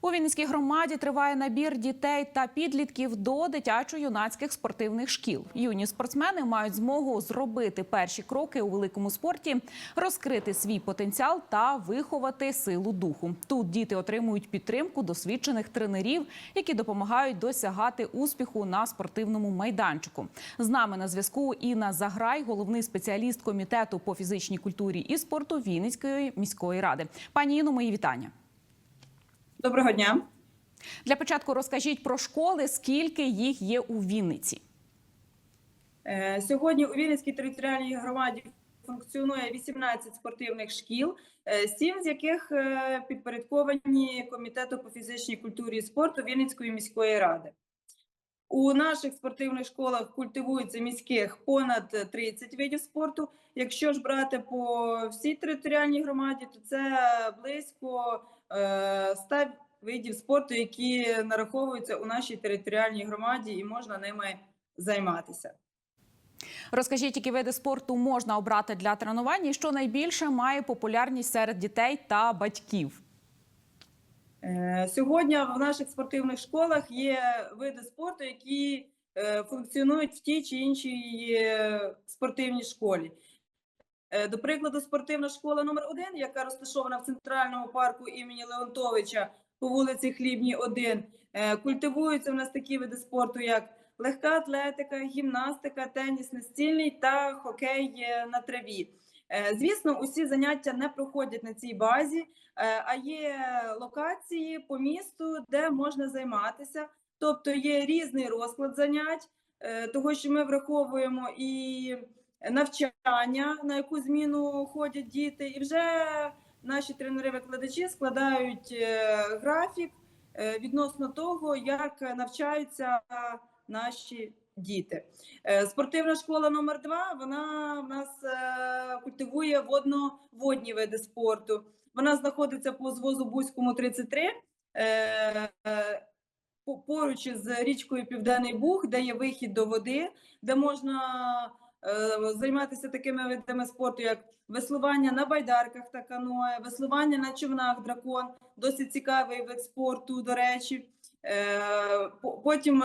У Вінницькій громаді триває набір дітей та підлітків до дитячо-юнацьких спортивних шкіл. Юні спортсмени мають змогу зробити перші кроки у великому спорті, розкрити свій потенціал та виховати силу духу. Тут діти отримують підтримку досвідчених тренерів, які допомагають досягати успіху на спортивному майданчику. З нами на зв'язку Інна Заграй, головний спеціаліст комітету по фізичній культурі і спорту Вінницької міської ради. Пані Інно, мої вітання. Доброго дня. Для початку розкажіть про школи, скільки їх є у Вінниці. Е, Сьогодні у Вінницькій територіальній громаді функціонує 18 спортивних шкіл, 7 з яких е, підпорядковані комітету по фізичній культурі і спорту Вінницької міської ради. У наших спортивних школах культивується міських понад 30 видів спорту. Якщо ж брати по всій територіальній громаді, то це близько е, 100 видів спорту, які нараховуються у нашій територіальній громаді, і можна ними займатися. Розкажіть, які види спорту можна обрати для тренування, і що найбільше має популярність серед дітей та батьків. Е, Сьогодні в наших спортивних школах є види спорту, які е, функціонують в тій чи іншій е, спортивній школі. До прикладу, спортивна школа номер 1 яка розташована в центральному парку імені Леонтовича по вулиці Хлібній, 1, е, культивуються в нас такі види спорту, як легка атлетика, гімнастика, теніс настільний та хокей на траві. Е, Звісно, усі заняття не проходять на цій базі, е, а є локації по місту, де можна займатися. Тобто є різний розклад занять, е, того що ми враховуємо і навчання, на яку зміну ходять діти, і вже наші тренери-викладачі складають графік відносно того, як навчаються наші діти. Е, Спортивна школа номер 2 вона в нас е, культивує водно-водні види спорту. Вона знаходиться по звозу Бузькому 33. е, по- Поруч із річкою Південний Буг, де є вихід до води, де можна займатися такими видами спорту, як веслування на байдарках та каное, веслування на човнах дракон, досить цікавий вид спорту, до речі. Потім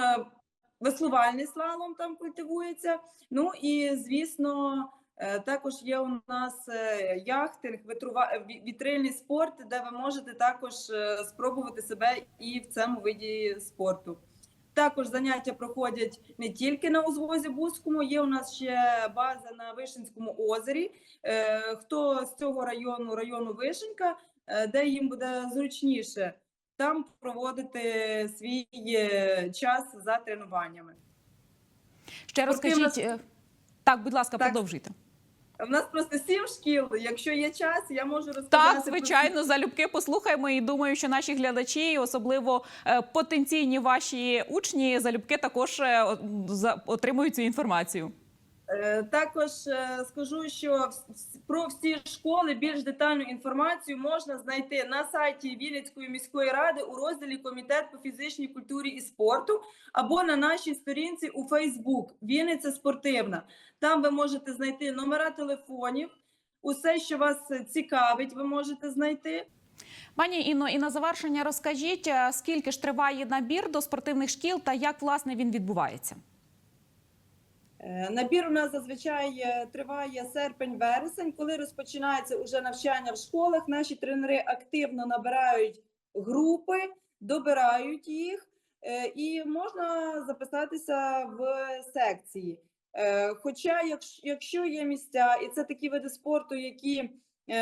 веслувальний слалом там культивується. Ну і звісно, е, також є у нас е, яхтинг, витрува- вітрильний спорт, де ви можете також е, спробувати себе і в цьому виді спорту. Також заняття проходять не тільки на узвозі Бузькому, є у нас ще база на Вишенському озері. Е, Хто з цього району, району Вишенька, е, де їм буде зручніше там проводити свій е, час за тренуваннями. Ще розкажіть е, так, будь ласка, Так. продовжуйте. У нас просто сім шкіл. Якщо є час, я можу розказати. Так, про звичайно, залюбки послухаємо і думаю, що наші глядачі, особливо е, потенційні ваші учні, залюбки також отримують цю інформацію. Е, Також е, скажу, що про всі школи більш детальну інформацію можна знайти на сайті Вінницької міської ради у розділі Комітет по фізичній культурі і спорту або на нашій сторінці у Фейсбук Вінниця спортивна. Там ви можете знайти номера телефонів, усе, що вас е, цікавить, ви можете знайти. Пані Інно, і на завершення розкажіть, скільки ж триває набір до спортивних шкіл та як власне він відбувається? Е, Набір у нас зазвичай е, триває серпень-вересень. Коли розпочинається уже навчання в школах, наші тренери активно набирають групи, добирають їх, е, і можна записатися в секції. Хоча, якщо- є місця, і це такі види спорту, які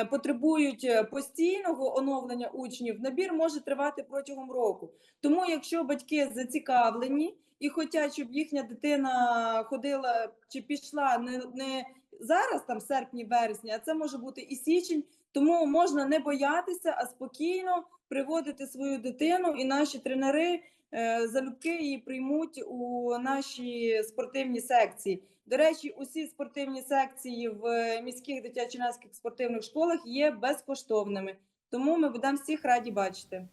потребують е, постійного оновлення учнів, набір може тривати протягом року. Тому, якщо батьки зацікавлені і хочуть, щоб їхня дитина ходила чи пішла не, не зараз, там серпні, вересні, а це може бути і січень. Тому можна не боятися, а спокійно приводити свою дитину, і наші тренери е, залюбки її приймуть у наші спортивні секції. До речі, усі спортивні секції в міських дитячо-юнацьких спортивних школах є безкоштовними. Тому ми будемо всіх раді бачити.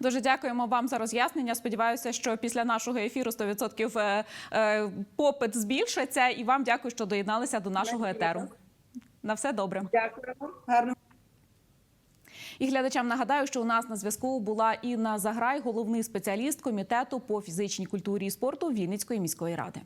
Дуже дякуємо вам за роз'яснення. Сподіваюся, що після нашого ефіру 100% е, е, попит збільшиться. І вам дякую, що доєдналися до нашого етеру. На все добре. Дякуємо. Гарно. І глядачам нагадаю, що у нас на зв'язку була Інна Заграй, головний спеціаліст комітету по фізичній культурі і спорту Вінницької міської ради.